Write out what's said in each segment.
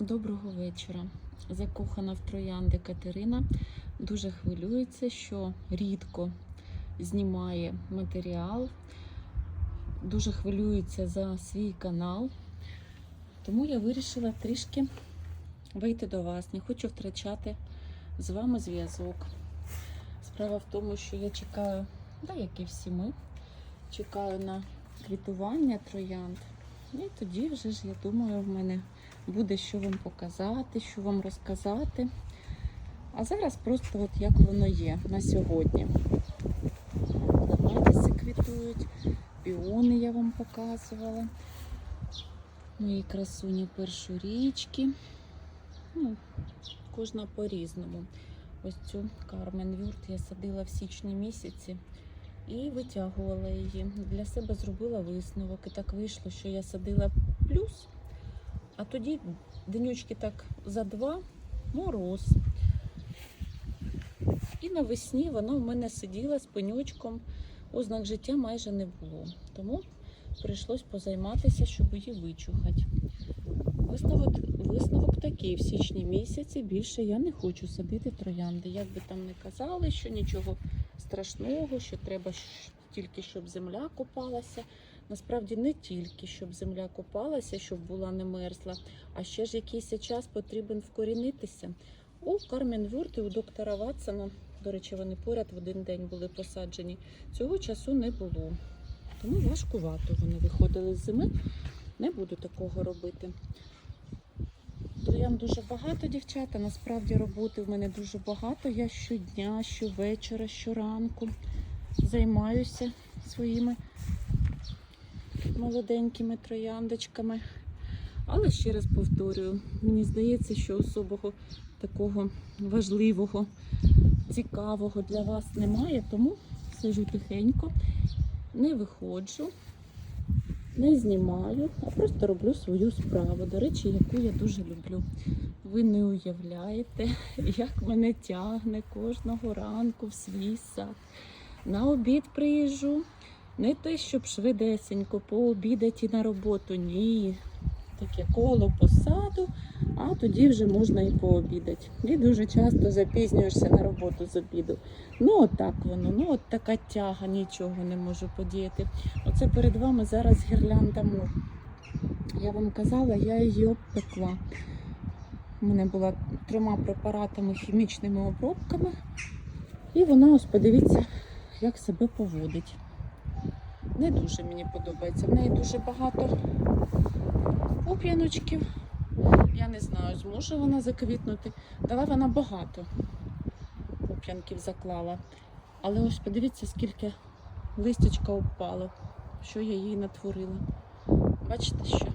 Доброго вечора. Закохана в троянди Катерина дуже хвилюється, що рідко знімає матеріал, дуже хвилюється за свій канал. Тому я вирішила трішки вийти до вас. Не хочу втрачати з вами зв'язок. Справа в тому, що я чекаю, да, як і всі ми, чекаю на квітування троянд. І тоді вже ж, я думаю, в мене буде що вам показати, що вам розказати. А зараз просто от як воно є на сьогодні. Лаватиси квітують, піони я вам показувала. Мої красуні першорічки. Ну, кожна по-різному. Ось цю Кармен Вюрт я садила в січні місяці і витягувала її. Для себе зробила висновок. І так вийшло, що я садила плюс, а тоді денючки так за два мороз. І навесні вона в мене сиділа з пенючком, ознак життя майже не було. Тому прийшлось позайматися, щоб її вичухати. Висновок, висновок такий в січні місяці більше я не хочу садити троянди. Як би там не казали, що нічого страшного, що треба тільки щоб земля копалася. Насправді не тільки щоб земля копалася, щоб була не мерзла, а ще ж якийсь час потрібен вкорінитися. У Кармен Вюрт і у доктора Ватсона, до речі, вони поряд в один день були посаджені. Цього часу не було. Тому важкувато вони виходили з зими. Не буду такого робити. Троян дуже багато, дівчата. Насправді роботи в мене дуже багато. Я щодня, щовечора, щоранку займаюся своїми молоденькими трояндочками. Але ще раз повторюю, мені здається, що особого такого важливого, цікавого для вас немає, тому сижу тихенько, не виходжу, не знімаю, а просто роблю свою справу. До речі, яку я дуже люблю. Ви не уявляєте, як мене тягне кожного ранку в свій сад. На обід приїжджу. Не те, щоб швидесенько пообідати на роботу. Ні. Таке коло посаду, а тоді вже можна і пообідати. І дуже часто запізнюєшся на роботу з обіду. Ну, от так воно, ну от така тяга, нічого не можу подіяти. Оце перед вами зараз гірлянда мур. Я вам казала, я її обпекла. У мене була трьома препаратами, хімічними обробками. І вона, ось подивіться, як себе поводить. Не дуже мені подобається. В неї дуже багато пуп'яночків. Я не знаю, зможе вона заквітнути. Дала вона багато пуп'янків заклала. Але ось подивіться, скільки листячка впало, що я їй натворила. Бачите, що?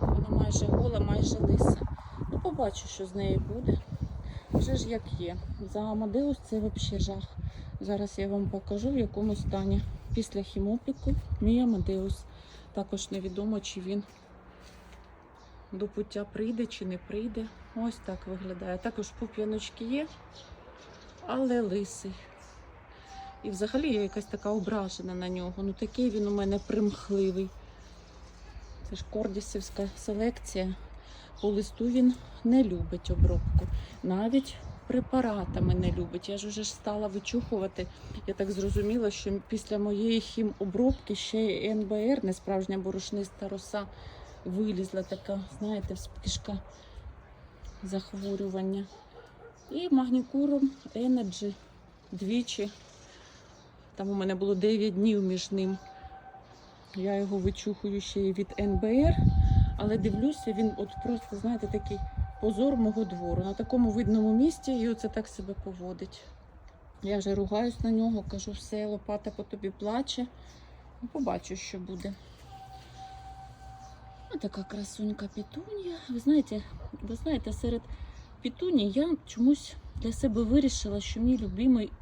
Вона майже гола, майже лиса. Ну, побачу, що з нею буде. Вже ж як є. За Амадеус це взагалі жах. Зараз я вам покажу, в якому стані після хімопіку мій Амадеус. Також невідомо, чи він до пуття прийде, чи не прийде. Ось так виглядає. Також пуп'яночки є, але лисий. І взагалі я якась така ображена на нього. Ну такий він у мене примхливий. Це ж кордісівська селекція. По листу він не любить обробку. Навіть препаратами не любить. Я ж уже ж стала вичухувати. Я так зрозуміла, що після моєї хімобробки ще й НБР, несправжня борошниста роса, вилізла така, знаєте, вспишка захворювання. І магнікуром Energy двічі. Там у мене було 9 днів між ним. Я його вичухую ще й від НБР, але дивлюся, він от просто, знаєте, такий позор мого двору. На такому видному місці і оце так себе поводить. Я вже ругаюсь на нього, кажу, все, лопата по тобі плаче. Ну, Побачу, що буде. Ось така красунька пітунія. Ви знаєте, ви знаєте, серед пітуній я чомусь для себе вирішила, що мій любимий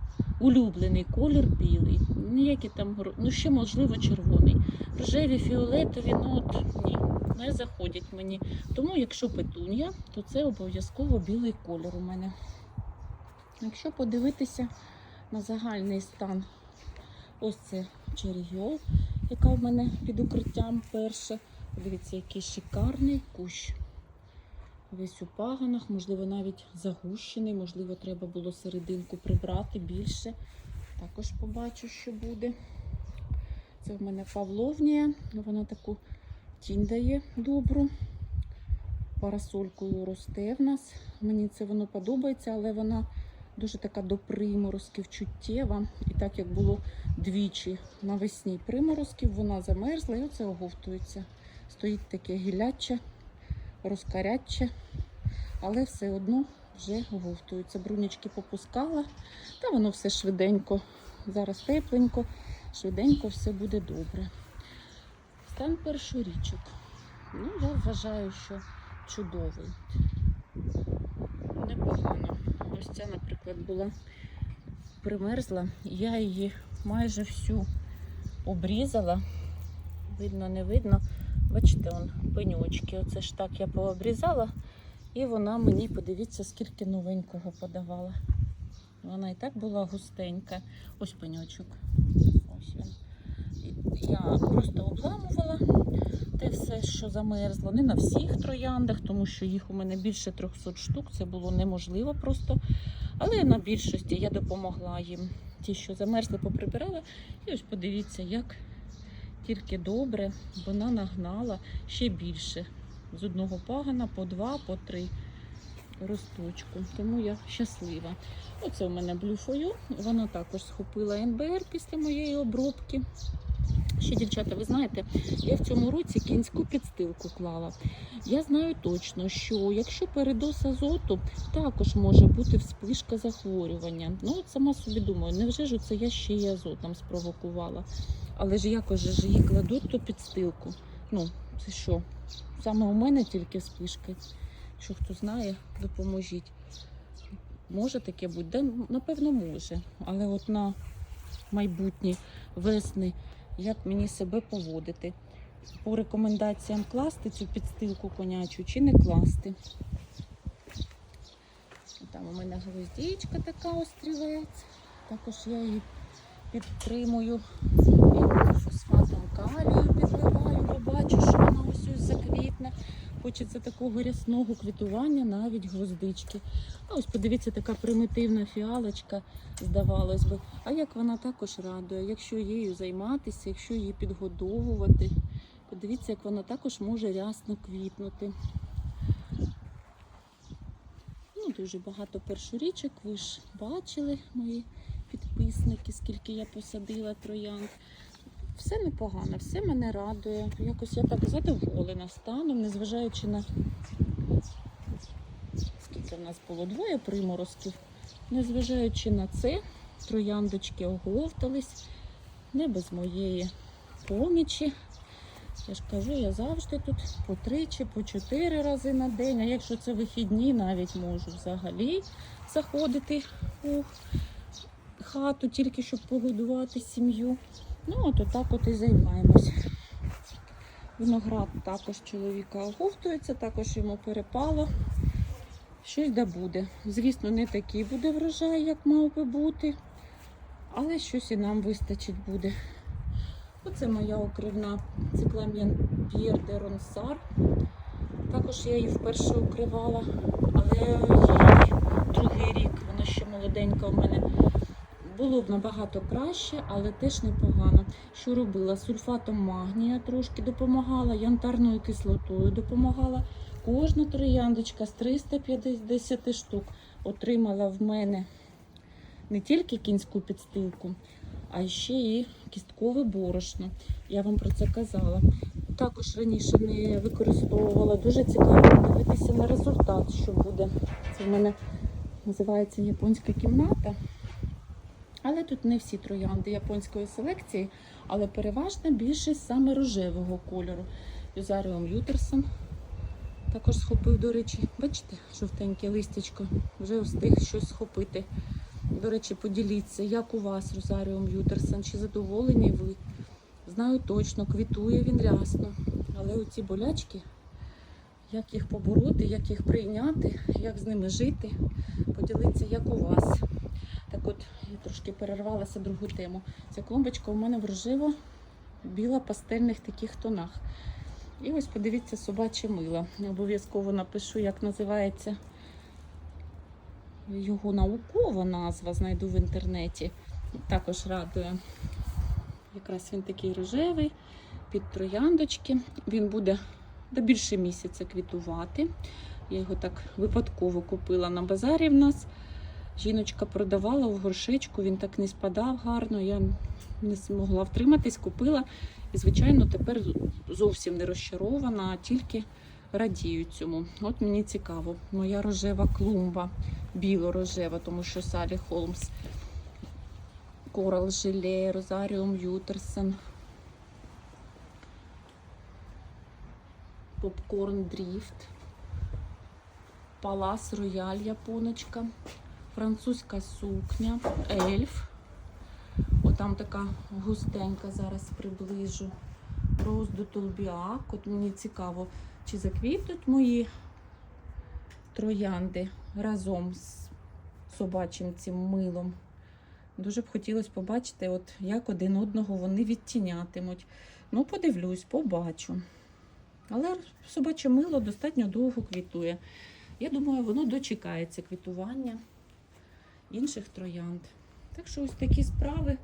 улюблений колір білий. Ніякі там, ну ще можливо червоний. Рожеві, фіолетові, ну от ні, не заходять мені. Тому, якщо петунія, то це обов'язково білий колір у мене. Якщо подивитися на загальний стан, ось це черігіол, яка в мене під укриттям перша. Подивіться, який шикарний кущ. весь у паганах, можливо, навіть загущений, можливо, треба було серединку прибрати більше. Також побачу, що буде. Це в мене павловнія, вона таку тінь дає добру. Парасолькою росте в нас. Мені це воно подобається, але вона дуже така до приморозків чуттєва. І так як було двічі навесні приморозків, вона замерзла і оце оговтується. Стоїть таке гіляче, розкаряче, але все одно вже оговтується. Брунічки попускала, та воно все швиденько. Зараз тепленько, швиденько все буде добре. Стан першорічок. Ну, я вважаю, що чудовий. Непогано. Ось ця, наприклад, була примерзла. Я її майже всю обрізала. Видно, не видно. Бачите, он пеньочки. Оце ж так я пообрізала. І вона мені, подивіться, скільки новенького подавала. Вона і так була густенька. Ось пеньочок. Ось він. Я просто обламувала те все, що замерзло. Не на всіх трояндах, тому що їх у мене більше 300 штук. Це було неможливо просто. Але на більшості я допомогла їм. Ті, що замерзли, поприбирала. І ось подивіться, як тільки добре вона нагнала ще більше. З одного пагана по два, по три росточку. Тому я щаслива. Оце у мене блюфою. Вона також схопила НБР після моєї обробки. Ще, дівчата, ви знаєте, я в цьому році кінську підстилку клала. Я знаю точно, що якщо передоз азоту, також може бути вспишка захворювання. Ну, от сама собі думаю, невже ж це я ще й азотом спровокувала. Але ж якось ж її кладуть ту підстилку. Ну, це що? Саме у мене тільки вспишки. Що хто знає, допоможіть. Може таке бути? Напевно, може. Але от на майбутні весни як мені себе поводити. По рекомендаціям класти цю підстилку конячу чи не класти. Там у мене гвоздічка така острівець. Також я її підтримую. Фосфатом калію підливаю, бо бачу, що вона ось ось заквітне. Хочеться такого рясного квітування, навіть гвоздички. А ось подивіться, така примітивна фіалочка, здавалось би. А як вона також радує, якщо її займатися, якщо її підгодовувати. Подивіться, як вона також може рясно квітнути. Ну, дуже багато першорічок, ви ж бачили мої підписники, скільки я посадила троянд. Все непогано, все мене радує. Якось я так задоволена станом, незважаючи на скільки в нас було двоє приморозків. Незважаючи на це, трояндочки оговтались не без моєї помічі. Я ж кажу, я завжди тут по три чи по чотири рази на день. А якщо це вихідні, навіть можу взагалі заходити у хату, тільки щоб погодувати сім'ю. Ну, от отак от і займаємось. Виноград також чоловіка оговтується, також йому перепало. Щось да буде. Звісно, не такий буде врожай, як мав би бути, але щось і нам вистачить буде. Оце моя окривна цикламен П'єр де Ронсар. Також я її вперше укривала, але їй другий рік, вона ще молоденька у мене. Було б набагато краще, але теж непогано. Що робила? Сульфатом магнія трошки допомагала, янтарною кислотою допомагала. Кожна трояндочка з 350 штук отримала в мене не тільки кінську підстилку, а ще і кісткове борошно. Я вам про це казала. Також раніше не використовувала. Дуже цікаво подивитися на результат, що буде. Це в мене називається японська кімната. Але тут не всі троянди японської селекції, але переважна більшість саме рожевого кольору. Юзаріум Ютерсон також схопив, до речі, бачите, жовтеньке листячко, вже встиг щось схопити. До речі, поділіться, як у вас Розаріум Ютерсон, чи задоволені ви? Знаю точно, квітує він рясно. Але оці болячки, як їх побороти, як їх прийняти, як з ними жити, поділіться, як у вас. От, я трошки перервалася другу тему. Ця клумбочка у мене в рожево біла пастельних таких тонах. І ось подивіться собаче мило. Я обов'язково напишу, як називається його наукова назва, знайду в інтернеті. Також радує. Якраз він такий рожевий, під трояндочки. Він буде до більше місяця квітувати. Я його так випадково купила на базарі в нас. Жіночка продавала в горшечку, він так не спадав гарно. Я не змогла втриматись, купила. І, звичайно, тепер зовсім не розчарована, а тільки радію цьому. От мені цікаво, моя рожева клумба, біло-рожева, тому що Салі Холмс, Корал Желе, Розаріум Ютерсен, Попкорн Дріфт, Палас Рояль Японочка, французька сукня, ельф. Отам така густенька, зараз приближу. Роздут толбіак. От мені цікаво, чи заквітнуть мої троянди разом з собачим цим милом. Дуже б хотілося побачити, от як один одного вони відтінятимуть. Ну, подивлюсь, побачу. Але собаче мило достатньо довго квітує. Я думаю, воно дочекається квітування інших троянд. Так що ось такі справи.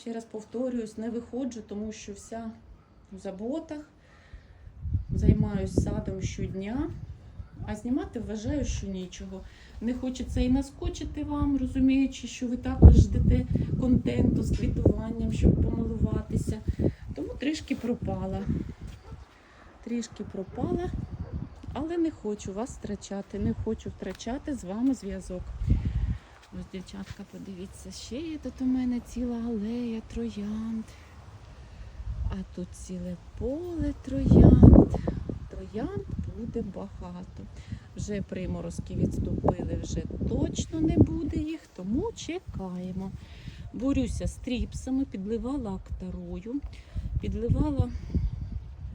Ще раз повторююсь, не виходжу, тому що вся в заботах. Займаюсь садом щодня, а знімати вважаю, що нічого. Не хочеться і наскочити вам, розуміючи, що ви також ждете контенту з квітуванням, щоб помилуватися. Тому трішки пропала. Трішки пропала, але не хочу вас втрачати, не хочу втрачати з вами зв'язок. Ось, дівчатка, подивіться, ще є тут у мене ціла алея троянд. А тут ціле поле троянд. Троянд буде багато. Вже приморозки відступили, вже точно не буде їх, тому чекаємо. Борюся з тріпсами, підливала актарою, підливала,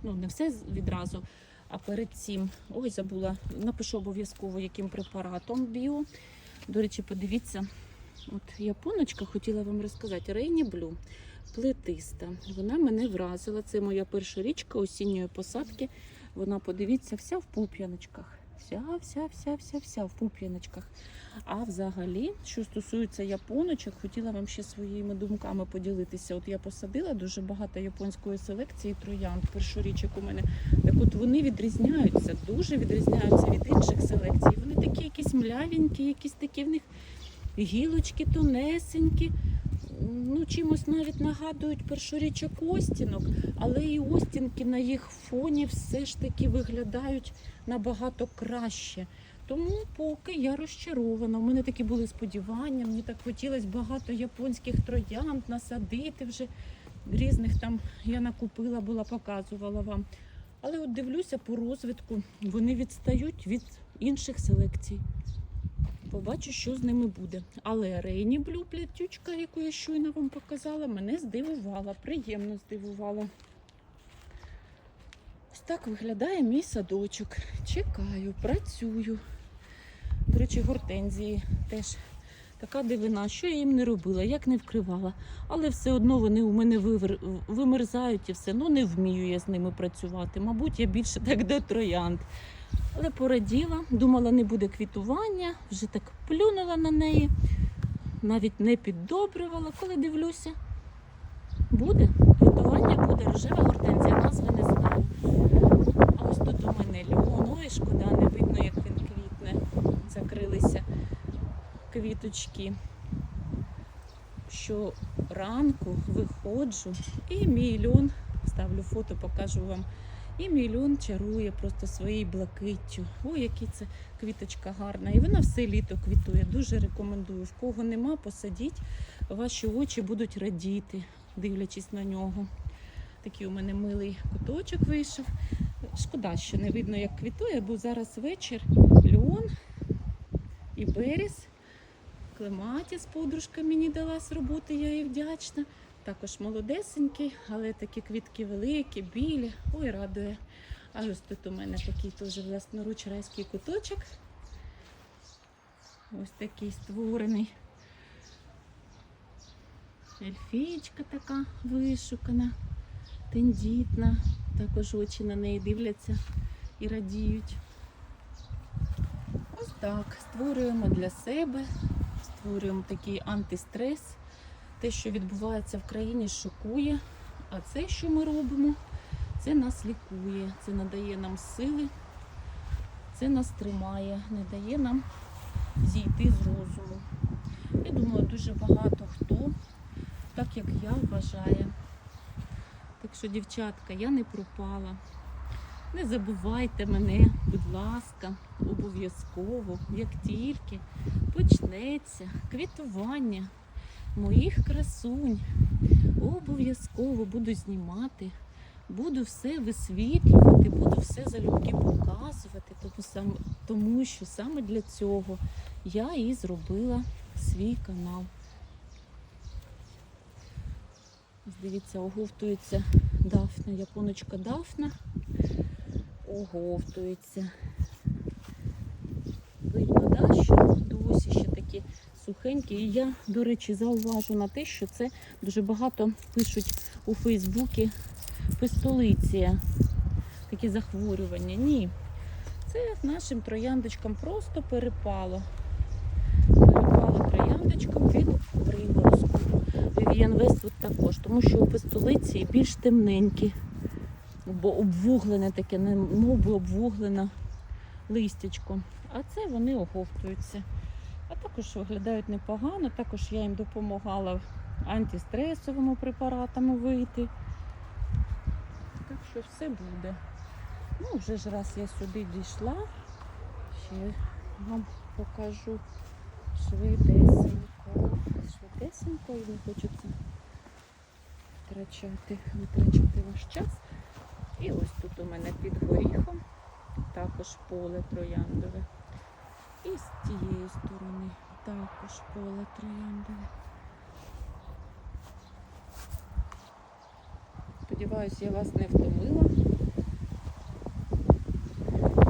ну, не все відразу, а перед цим, ой, забула, напишу обов'язково, яким препаратом біо. До речі, подивіться, от японочка хотіла вам розказати. Рейні Блю, плетиста. Вона мене вразила. Це моя перша річка осінньої посадки. Вона, подивіться, вся в пуп'яночках. Вся, вся, вся, вся, вся в пуп'яночках. А взагалі, що стосується японочок, хотіла вам ще своїми думками поділитися. От я посадила дуже багато японської селекції троянд, першорічок у мене. Так от вони відрізняються, дуже відрізняються від інших селекцій. Вони такі якісь млявенькі, якісь такі в них гілочки тонесенькі. Ну, чимось навіть нагадують першорічок остінок, але і остінки на їх фоні все ж таки виглядають набагато краще. Тому поки я розчарована. У мене такі були сподівання. Мені так хотілося багато японських троянд насадити вже різних там я накупила, була, показувала вам. Але от дивлюся по розвитку, вони відстають від інших селекцій. Побачу, що з ними буде. Але Рейні Блю плетючка, яку я щойно вам показала, мене здивувала, приємно здивувала. Ось так виглядає мій садочок. Чекаю, працюю. До речі, гортензії теж така дивина, що я їм не робила, як не вкривала. Але все одно вони у мене вивер... вимерзають і все. Ну не вмію я з ними працювати. Мабуть, я більше так до троянд. Але пораділа, думала, не буде квітування, вже так плюнула на неї, навіть не піддобрювала. Коли дивлюся, буде квітування, буде рожева гортензія, назви не знаю. А ось тут у мене льон, ой, шкода, не видно, як він квітне. Закрилися квіточки. Що ранку виходжу і мій льон, ставлю фото, покажу вам. І мій льон чарує просто своєю блакиттю. Ой, яка це квіточка гарна. І вона все літо квітує. Дуже рекомендую. В кого нема, посадіть. Ваші очі будуть радіти, дивлячись на нього. Такий у мене милий куточок вийшов. Шкода, що не видно, як квітує, бо зараз вечір. Льон і берез. Клематіс подружка мені дала з роботи, я їй вдячна. Також молодесенький, але такі квітки великі, білі. Ой, радує. А ось тут у мене такий теж власноруч райський куточок. Ось такий створений. Ельфійка така вишукана, тендітна. Також очі на неї дивляться і радіють. Ось так. Створюємо для себе, створюємо такий антистрес. Те, що відбувається в країні, шокує. А це, що ми робимо, це нас лікує, це надає нам сили, це нас тримає, не дає нам зійти з розуму. Я думаю, дуже багато хто, так як я вважає. Так що, дівчатка, я не пропала. Не забувайте мене, будь ласка, обов'язково, як тільки почнеться квітування моїх красунь, обов'язково буду знімати, буду все висвітлювати, буду все залюбки показувати, тому, сам, тому що саме для цього я і зробила свій канал. Дивіться, оговтується Дафна, японочка Дафна. Оговтується. Видно, да, що досі ще такі сухенькі. І я, до речі, зауважу на те, що це дуже багато пишуть у Фейсбуці пистолиція, такі захворювання. Ні. Це нашим трояндочкам просто перепало. Перепало трояндочкам від приморозку. Вів'ян Вествуд також, тому що у пистолиці більш темненькі, бо обвуглене таке, не мов би обвуглене листячко. А це вони оговтуються. Також виглядають непогано. Також я їм допомагала антистресовими препаратами вийти. Так що все буде. Ну, вже ж раз я сюди дійшла, ще вам покажу швидесенько. Швидесенько і не хочеться втрачати, витрачати ваш час. І ось тут у мене під горіхом також поле трояндове. І з тієї сторони також поле трояндове. Сподіваюсь, я вас не втомила.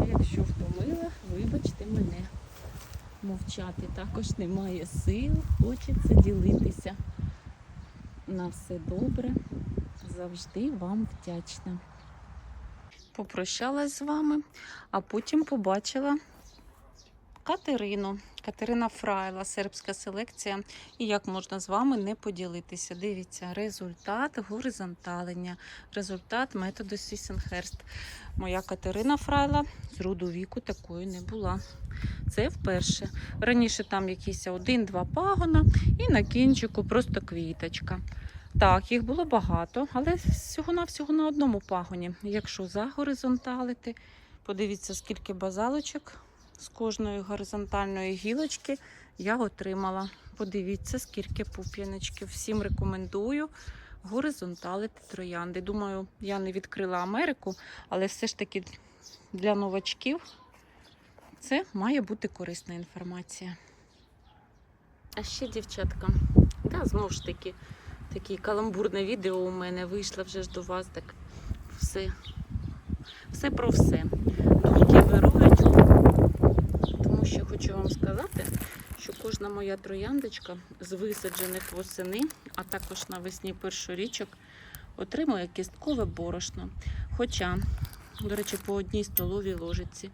Якщо втомила, вибачте мене. Мовчати також немає сил, хочеться ділитися. На все добре. Завжди вам вдячна. Попрощалась з вами, а потім побачила Катерину. Катерина Фрайла, сербська селекція. І як можна з вами не поділитися? Дивіться, результат горизонталення, результат методу Сісенхерст. Моя Катерина Фрайла з роду віку такої не була. Це вперше. Раніше там якісь один-два пагона, і на кінчику просто квіточка. Так, їх було багато, але всього-навсього на одному пагоні. Якщо загоризонталити, подивіться, скільки базалочок з кожної горизонтальної гілочки я отримала. Подивіться, скільки пуп'яночків. Всім рекомендую горизонталити троянди. Думаю, я не відкрила Америку, але все ж таки для новачків це має бути корисна інформація. А ще, дівчатка, да, знову ж таки, таке каламбурне відео у мене вийшло вже ж до вас. Так все, все про все. Що хочу вам сказати, що кожна моя трояндочка з висаджених восени, а також навесні першорічок, отримує кісткове борошно. Хоча, до речі, по одній столовій ложиці.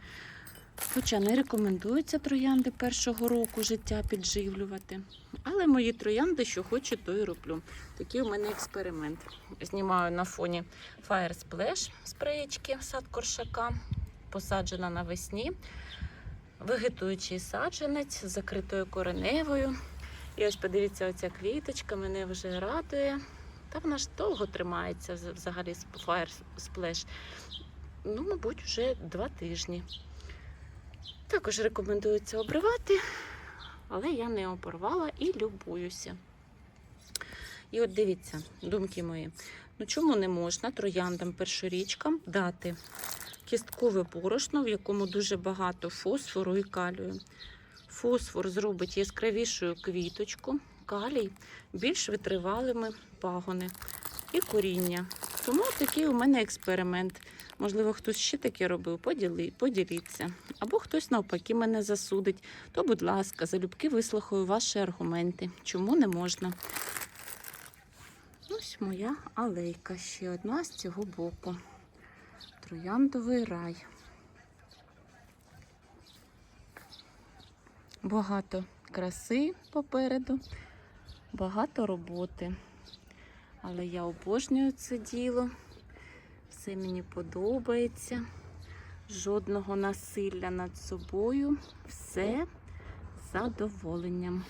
Хоча не рекомендується троянди першого року життя підживлювати. Але мої троянди, що хочу, то і роблю. Такий у мене експеримент. Знімаю на фоні Fire Splash спреєчки сад коршака, посаджена навесні. Вегетуючий саджанець з закритою кореневою. І ось подивіться, оця квіточка мене вже радує. Та вона ж довго тримається взагалі Fire Splash. Ну, мабуть, вже два тижні. Також рекомендується обривати, але я не оборвала і любуюся. І от дивіться, думки мої. Ну чому не можна трояндам першорічкам дати кісткове борошно, в якому дуже багато фосфору і калію. Фосфор зробить яскравішою квіточку, калій більш витривалими пагони і коріння. Тому такий у мене експеримент. Можливо, хтось ще таке робив, поділіться. Або хтось навпаки мене засудить. То, будь ласка, залюбки вислухаю ваші аргументи. Чому не можна? Ось моя алейка ще одна з цього боку. Трояндовий рай. Багато краси попереду, багато роботи. Але я обожнюю це діло. Все мені подобається. Жодного насилля над собою. Все задоволенням.